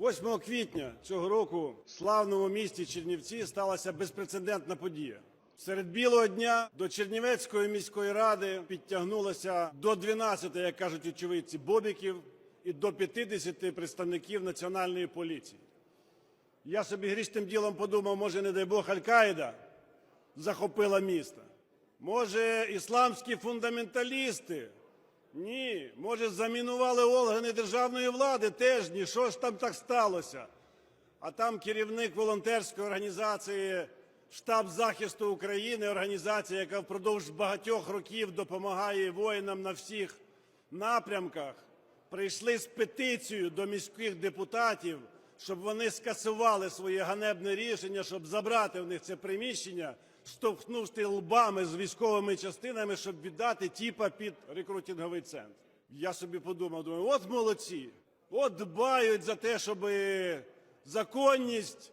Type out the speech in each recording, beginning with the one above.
8 квітня цього року в славному місті Чернівці сталася безпрецедентна подія. Серед білого дня до Чернівецької міської ради підтягнулося до 12, як кажуть очевидці, бобіків і до 50 представників національної поліції. Я собі грішним ділом подумав, може, не дай Бог, Аль-Каїда захопила місто. Може, ісламські фундаменталісти? Ні. Може, замінували органи державної влади? Теж ні. Що ж там так сталося? А там керівник волонтерської організації Штаб захисту України, організація, яка впродовж багатьох років допомагає воїнам на всіх напрямках, прийшли з петицією до міських депутатів, щоб вони скасували своє ганебне рішення, щоб забрати в них це приміщення, штовхнувши лбами з військовими частинами, щоб віддати тіпа під рекрутинговий центр. Я собі подумав, думаю, от молодці, от дбають за те, щоб законність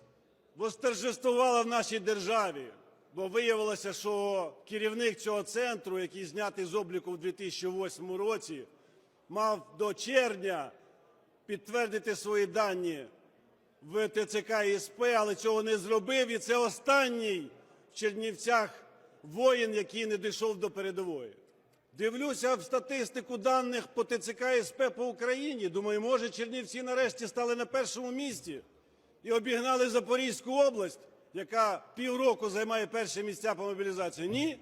восторжествувала в нашій державі. Бо виявилося, що керівник цього центру, який знятий з обліку в 2008 році, мав до червня підтвердити свої дані в ТЦК і СП, але цього не зробив. І це останній Чернівцях воїн, який не дійшов до передової. Дивлюся в статистику даних по ТЦК СП по Україні. Думаю, може, Чернівці нарешті стали на першому місці і обігнали Запорізьку область, яка півроку займає перші місця по мобілізації. Ні.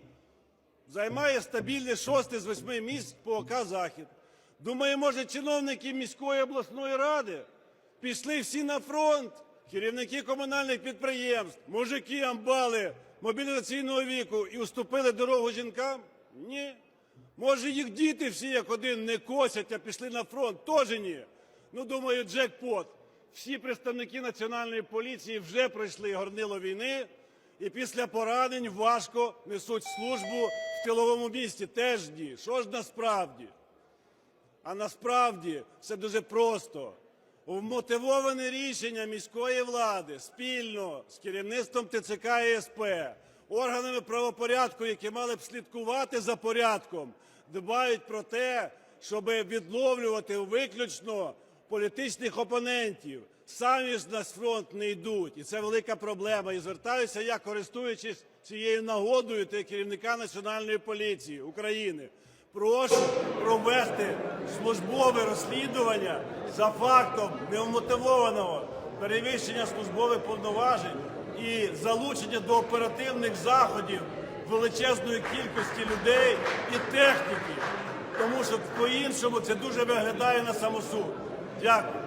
Займає стабільне шосте з восьми місць по ОК Захід. Думаю, може, чиновники міської обласної ради пішли всі на фронт, керівники комунальних підприємств, мужики, амбали мобілізаційного віку і уступили дорогу жінкам? Ні. Може, їх діти всі як один не косять, а пішли на фронт? Теж ні. Ну, думаю, джекпот. Всі представники національної поліції вже пройшли горнило війни і після поранень важко несуть службу в тиловому місті. Теж ні. Що ж насправді? А насправді все дуже просто. Вмотивоване рішення міської влади спільно з керівництвом ТЦК і СП, органами правопорядку, які мали б слідкувати за порядком, дбають про те, щоб відловлювати виключно політичних опонентів. Самі ж на фронт не йдуть, і це велика проблема. І звертаюся я, користуючись цією нагодою та керівника Національної поліції України. Прошу провести службове розслідування за фактом невмотивованого перевищення службових повноважень і залучення до оперативних заходів величезної кількості людей і техніки, тому що по-іншому це дуже виглядає на самосуд. Дякую.